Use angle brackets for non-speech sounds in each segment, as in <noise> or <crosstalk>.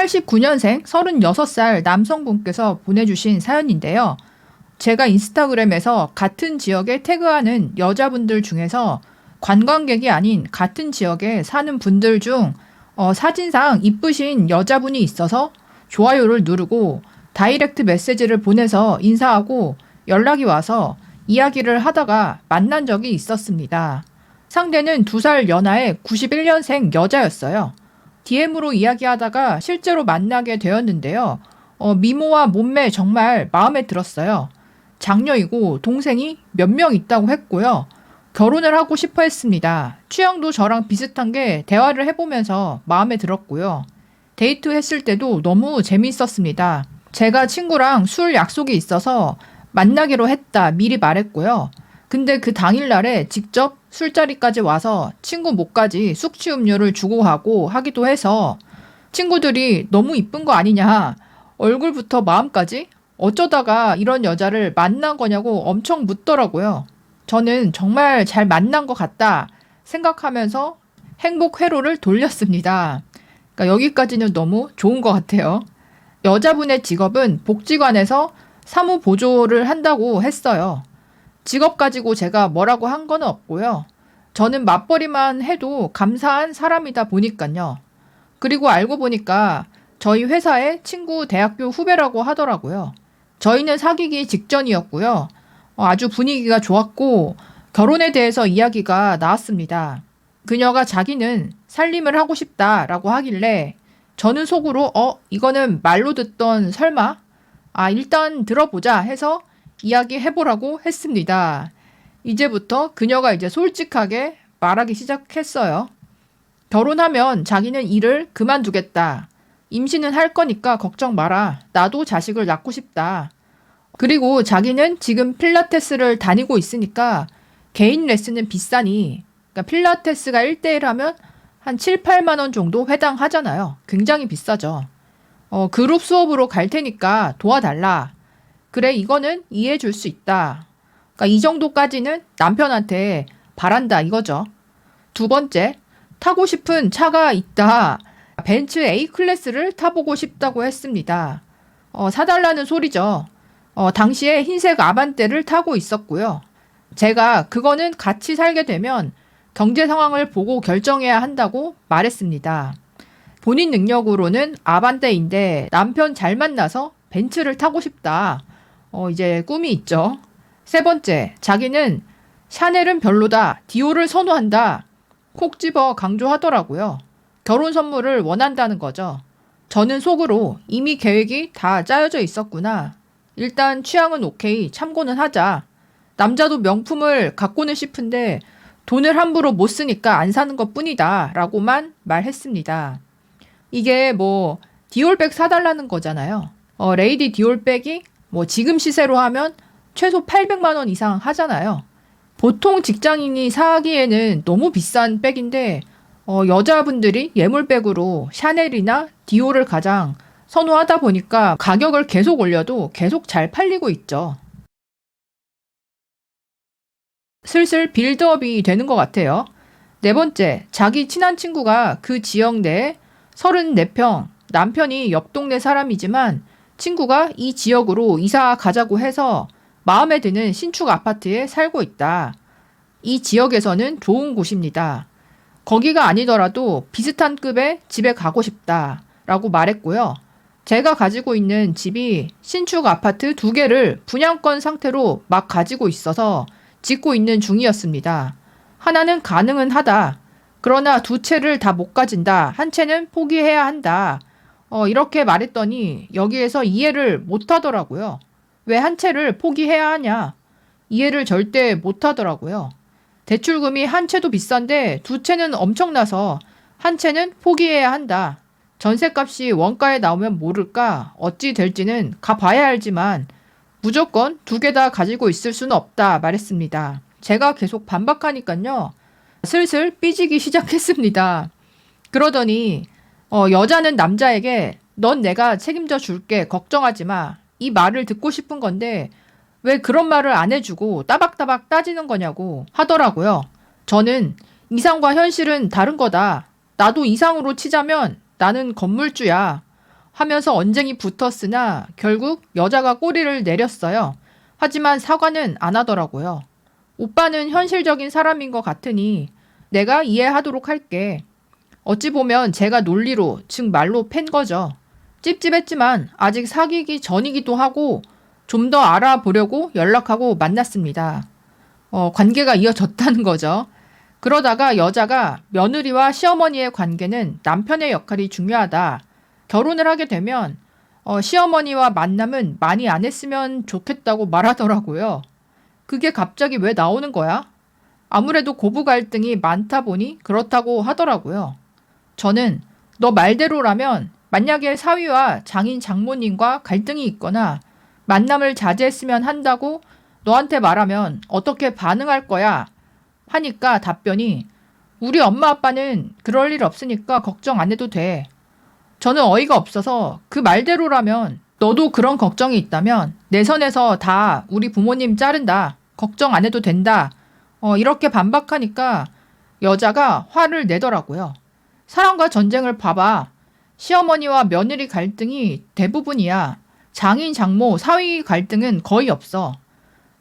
89년생 36살 남성분께서 보내주신 사연인데요. 제가 인스타그램에서 같은 지역에 태그하는 여자분들 중에서 관광객이 아닌 같은 지역에 사는 분들 중 어, 사진상 이쁘신 여자분이 있어서 좋아요를 누르고 다이렉트 메시지를 보내서 인사하고 연락이 와서 이야기를 하다가 만난 적이 있었습니다. 상대는 두 살 연하의 91년생 여자였어요. DM으로 이야기하다가 실제로 만나게 되었는데요. 어, 미모와 몸매 정말 마음에 들었어요. 장녀이고 동생이 몇 명 있다고 했고요. 결혼을 하고 싶어 했습니다. 취향도 저랑 비슷한 게 대화를 해보면서 마음에 들었고요. 데이트 했을 때도 너무 재미있었습니다. 제가 친구랑 술 약속이 있어서 만나기로 했다 미리 말했고요. 근데 그 당일날에 직접 술자리까지 와서 친구 목까지 숙취 음료를 주고 가고 하기도 해서 친구들이 너무 이쁜 거 아니냐. 얼굴부터 마음까지 어쩌다가 이런 여자를 만난 거냐고 엄청 묻더라고요. 저는 정말 잘 만난 것 같다 생각하면서 행복 회로를 돌렸습니다. 그러니까 여기까지는 너무 좋은 것 같아요. 여자분의 직업은 복지관에서 사무 보조를 한다고 했어요. 직업 가지고 제가 뭐라고 한 건 없고요. 저는 맞벌이만 해도 감사한 사람이다 보니까요. 그리고 알고 보니까 저희 회사의 친구 대학교 후배라고 하더라고요. 저희는 사귀기 직전이었고요. 어, 아주 분위기가 좋았고 결혼에 대해서 이야기가 나왔습니다. 그녀가 자기는 살림을 하고 싶다라고 하길래 저는 속으로 어 이거는 말로 듣던 설마 아 일단 들어보자 해서 이야기해보라고 했습니다. 이제부터 그녀가 이제 솔직하게 말하기 시작했어요. 결혼하면 자기는 일을 그만두겠다. 임신은 할 거니까 걱정 마라. 나도 자식을 낳고 싶다. 그리고 자기는 지금 필라테스를 다니고 있으니까 개인 레슨은 비싸니 그러니까 필라테스가 1대1 하면 한 7, 8만 원 정도 해당하잖아요. 굉장히 비싸죠. 어, 그룹 수업으로 갈 테니까 도와달라. 그래, 이거는 이해해 줄 수 있다. 그러니까 이 정도까지는 남편한테 바란다 이거죠. 두 번째, 타고 싶은 차가 있다. 벤츠 A 클래스를 타보고 싶다고 했습니다. 어, 사달라는 소리죠. 어, 당시에 흰색 아반떼를 타고 있었고요. 제가 그거는 같이 살게 되면 경제 상황을 보고 결정해야 한다고 말했습니다. 본인 능력으로는 아반떼인데 남편 잘 만나서 벤츠를 타고 싶다. 어, 이제 꿈이 있죠. 세 번째, 자기는 샤넬은 별로다. 디오를 선호한다. 콕 집어 강조하더라고요. 결혼 선물을 원한다는 거죠. 저는 속으로 이미 계획이 다 짜여져 있었구나. 일단 취향은 오케이. 참고는 하자. 남자도 명품을 갖고는 싶은데 돈을 함부로 못 쓰니까 안 사는 것 뿐이다. 라고만 말했습니다. 이게 뭐, 디올백 사달라는 거잖아요. 어, 레이디 디올백이 뭐 지금 시세로 하면 최소 800만 원 이상 하잖아요. 보통 직장인이 사기에는 너무 비싼 백인데 어, 여자분들이 예물백으로 샤넬이나 디올을 가장 선호하다 보니까 가격을 계속 올려도 계속 잘 팔리고 있죠. 슬슬 빌드업이 되는 것 같아요. 네 번째, 자기 친한 친구가 그 지역 내에 34평, 남편이 옆 동네 사람이지만 친구가 이 지역으로 이사 가자고 해서 마음에 드는 신축 아파트에 살고 있다. 이 지역에서는 좋은 곳입니다. 거기가 아니더라도 비슷한 급의 집에 가고 싶다. 라고 말했고요. 제가 가지고 있는 집이 신축 아파트 두 개를 분양권 상태로 막 가지고 있어서 짓고 있는 중이었습니다. 하나는 가능은 하다. 그러나 두 채를 다 못 가진다. 한 채는 포기해야 한다. 어, 이렇게 말했더니 여기에서 이해를 못 하더라고요. 왜 한 채를 포기해야 하냐? 이해를 절대 못 하더라고요. 대출금이 한 채도 비싼데 두 채는 엄청나서 한 채는 포기해야 한다. 전세값이 원가에 나오면 모를까 어찌 될지는 가봐야 알지만 무조건 두 개 다 가지고 있을 수는 없다 말했습니다. 제가 계속 반박하니까요. 슬슬 삐지기 시작했습니다. 그러더니 어, 여자는 남자에게 넌 내가 책임져 줄게 걱정하지 마. 이 말을 듣고 싶은 건데 왜 그런 말을 안 해주고 따박따박 따지는 거냐고 하더라고요. 저는 이상과 현실은 다른 거다. 나도 이상으로 치자면 나는 건물주야. 하면서 언쟁이 붙었으나 결국 여자가 꼬리를 내렸어요. 하지만 사과는 안 하더라고요. 오빠는 현실적인 사람인 것 같으니 내가 이해하도록 할게. 어찌 보면 제가 논리로, 즉 말로 팬 거죠. 찝찝했지만 아직 사귀기 전이기도 하고 좀 더 알아보려고 연락하고 만났습니다. 어, 관계가 이어졌다는 거죠. 그러다가 여자가 며느리와 시어머니의 관계는 남편의 역할이 중요하다. 결혼을 하게 되면 어, 시어머니와 만남은 많이 안 했으면 좋겠다고 말하더라고요. 그게 갑자기 왜 나오는 거야? 아무래도 고부 갈등이 많다 보니 그렇다고 하더라고요. 저는 너 말대로라면 만약에 사위와 장인 장모님과 갈등이 있거나 만남을 자제했으면 한다고 너한테 말하면 어떻게 반응할 거야? 하니까 답변이 우리 엄마 아빠는 그럴 일 없으니까 걱정 안 해도 돼. 저는 어이가 없어서 그 말대로라면 너도 그런 걱정이 있다면 내 선에서 다 우리 부모님 자른다. 걱정 안 해도 된다. 어, 이렇게 반박하니까 여자가 화를 내더라고요. 사랑과 전쟁을 봐봐. 시어머니와 며느리 갈등이 대부분이야. 장인, 장모, 사위 갈등은 거의 없어.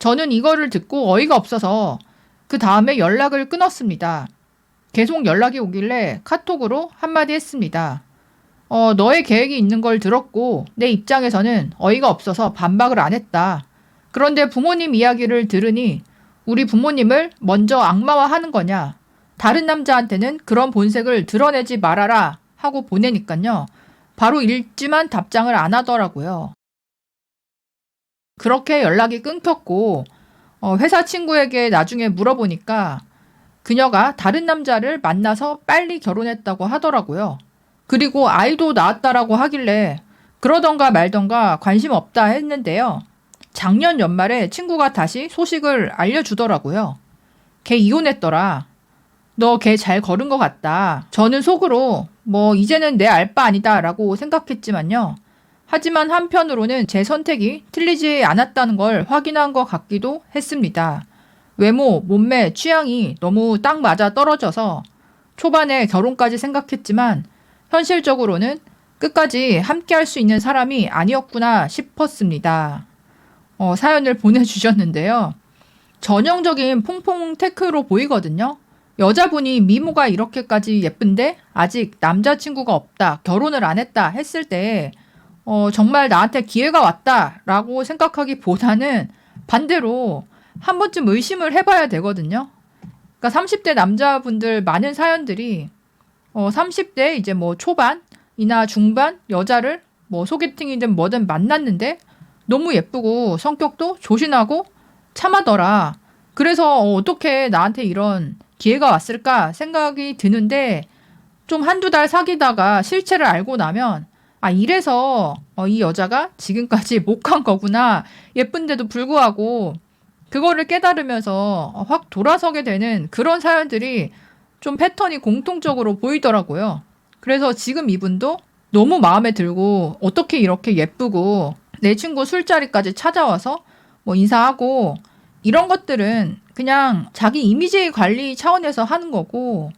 저는 이거를 듣고 어이가 없어서 그 다음에 연락을 끊었습니다. 계속 연락이 오길래 카톡으로 한마디 했습니다. 어, 너의 계획이 있는 걸 들었고 내 입장에서는 어이가 없어서 반박을 안 했다. 그런데 부모님 이야기를 들으니 우리 부모님을 먼저 악마화 하는 거냐. 다른 남자한테는 그런 본색을 드러내지 말아라 하고 보내니까요. 바로 읽지만 답장을 안 하더라고요. 그렇게 연락이 끊겼고 어, 회사 친구에게 나중에 물어보니까 그녀가 다른 남자를 만나서 빨리 결혼했다고 하더라고요. 그리고 아이도 낳았다라고 하길래 그러던가 말던가 관심 없다 했는데요. 작년 연말에 친구가 다시 소식을 알려주더라고요. 걔 이혼했더라. 너 걔 잘 걸은 것 같다. 저는 속으로 뭐 이제는 내 알 바 아니다라고 생각했지만요. 하지만 한편으로는 제 선택이 틀리지 않았다는 걸 확인한 것 같기도 했습니다. 외모, 몸매, 취향이 너무 딱 맞아 떨어져서 초반에 결혼까지 생각했지만 현실적으로는 끝까지 함께 할 수 있는 사람이 아니었구나 싶었습니다. 어, 사연을 <laughs> 보내주셨는데요. 전형적인 퐁퐁 테크로 보이거든요. 여자분이 미모가 이렇게까지 예쁜데 아직 남자친구가 없다, 결혼을 안 했다 했을 때 어, 정말 나한테 기회가 왔다라고 생각하기보다는 반대로 한 번쯤 의심을 해봐야 되거든요. 그러니까 30대 남자분들 많은 사연들이 어, 30대 이제 뭐 초반이나 중반 여자를 뭐 소개팅이든 뭐든 만났는데 너무 예쁘고 성격도 조신하고 참하더라. 그래서 어, 어떻게 나한테 이런 기회가 왔을까 생각이 드는데 좀 한두 달 사귀다가 실체를 알고 나면 아, 이래서 어, 이 여자가 지금까지 <laughs> 못간 거구나. 예쁜데도 불구하고 그거를 깨달으면서 확 돌아서게 되는 그런 사연들이 좀 패턴이 공통적으로 보이더라고요. 그래서 지금 이분도 너무 마음에 들고 어떻게 이렇게 예쁘고 내 친구 술자리까지 찾아와서 뭐 인사하고 이런 것들은 그냥 자기 이미지 관리 차원에서 하는 거고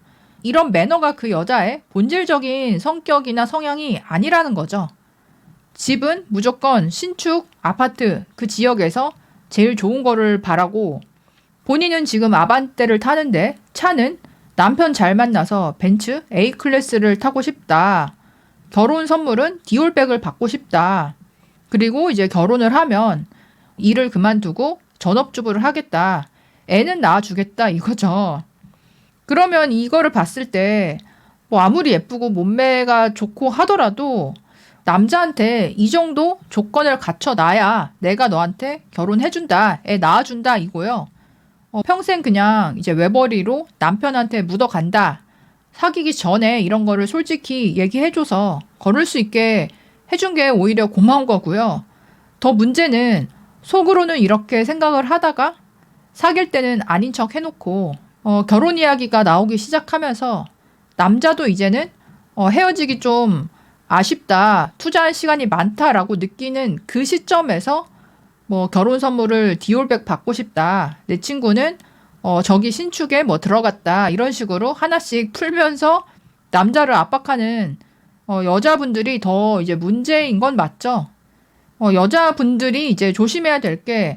이런 매너가 그 여자의 본질적인 성격이나 성향이 아니라는 거죠. 집은 무조건 신축 아파트 그 지역에서 제일 좋은 거를 바라고 본인은 지금 아반떼를 타는데 차는 남편 잘 만나서 벤츠 A 클래스를 타고 싶다. 결혼 선물은 디올백을 받고 싶다. 그리고 이제 결혼을 하면 일을 그만두고 전업주부를 하겠다. 애는 낳아주겠다 이거죠. 그러면 이거를 봤을 때, 뭐 아무리 예쁘고 몸매가 좋고 하더라도 남자한테 이 정도 조건을 갖춰 놔야 내가 너한테 결혼해준다, 애 낳아준다 이거요. 어, 평생 그냥 이제 외벌이로 남편한테 묻어간다. 사귀기 전에 이런 거를 솔직히 얘기해줘서 걸을 수 있게 해준 게 오히려 고마운 거고요. 더 문제는 속으로는 이렇게 생각을 하다가 사귈 때는 아닌 척 해놓고 어, 결혼 이야기가 나오기 시작하면서 남자도 이제는 어, 헤어지기 좀 아쉽다, 투자할 시간이 많다라고 느끼는 그 시점에서 뭐 결혼 선물을 디올백 받고 싶다. 내 친구는 어, 저기 신축에 뭐 들어갔다. 이런 식으로 하나씩 풀면서 남자를 압박하는 어, 여자분들이 더 이제 문제인 건 맞죠. 어, 여자분들이 이제 조심해야 될게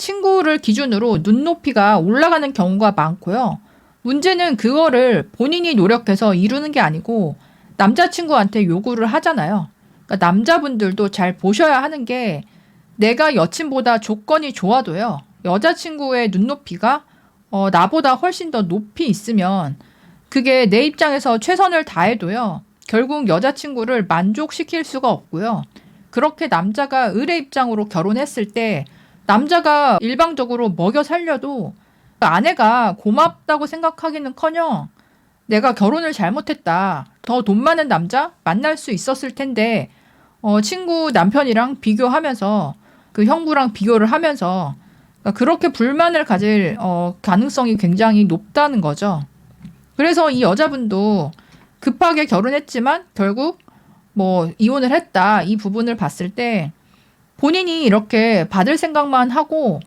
친구를 기준으로 눈높이가 올라가는 경우가 많고요. 문제는 그거를 본인이 노력해서 이루는 게 아니고 남자친구한테 요구를 하잖아요. 그러니까 남자분들도 잘 보셔야 하는 게 내가 여친보다 조건이 좋아도요. 여자친구의 눈높이가 어, 나보다 훨씬 더 높이 있으면 그게 내 입장에서 최선을 다해도요. 결국 여자친구를 만족시킬 수가 없고요. 그렇게 남자가 의뢰 입장으로 결혼했을 때 남자가 일방적으로 먹여 살려도 아내가 고맙다고 생각하기는 커녕 내가 결혼을 잘못했다. 더 돈 많은 남자 만날 수 있었을 텐데 어, 친구 남편이랑 비교하면서 그 형부랑 비교를 하면서 그러니까 그렇게 불만을 가질 어, 가능성이 굉장히 높다는 거죠. 그래서 이 여자분도 급하게 결혼했지만 결국 뭐 이혼을 했다 이 부분을 봤을 때 본인이 이렇게 받을 생각만 하고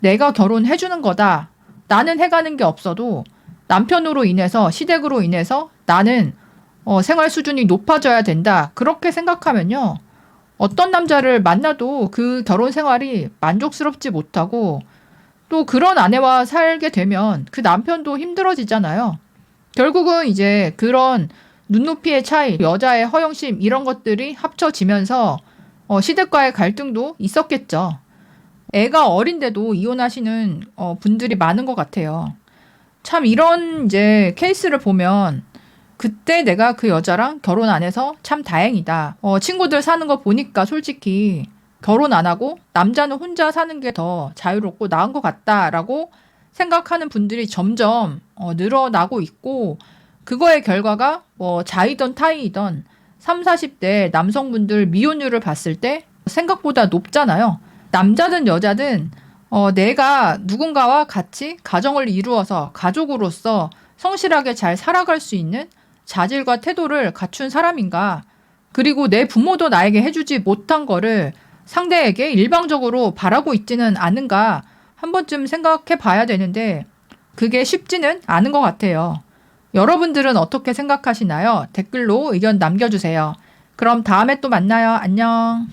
내가 결혼해 주는 거다 나는 해가는 게 없어도 남편으로 인해서 시댁으로 인해서 나는 어, 생활 수준이 높아져야 된다 그렇게 생각하면요 어떤 남자를 만나도 그 결혼 생활이 만족스럽지 못하고 또 그런 아내와 살게 되면 그 남편도 힘들어지잖아요. 결국은 이제 그런 눈높이의 차이, 여자의 허영심 이런 것들이 합쳐지면서 어, 시댁과의 갈등도 있었겠죠. 애가 어린데도 이혼하시는 어, 분들이 많은 것 같아요. 참 이런 이제 케이스를 보면 그때 내가 그 여자랑 결혼 안 해서 참 다행이다. 어, 친구들 사는 거 보니까 솔직히 결혼 안 하고 남자는 혼자 사는 게 더 자유롭고 나은 것 같다라고 생각하는 분들이 점점 어, 늘어나고 있고 그거의 결과가 뭐 자이던 타이이던 3, 40대 남성분들 미혼율을 봤을 때 생각보다 높잖아요. 남자든 여자든 어, 내가 누군가와 같이 가정을 이루어서 가족으로서 성실하게 잘 살아갈 수 있는 자질과 태도를 갖춘 사람인가. 그리고 내 부모도 나에게 해주지 못한 거를 상대에게 일방적으로 바라고 있지는 않은가 한 번쯤 생각해 봐야 되는데 그게 쉽지는 않은 것 같아요. 여러분들은 어떻게 생각하시나요? 댓글로 의견 남겨주세요. 그럼 다음에 또 만나요. 안녕.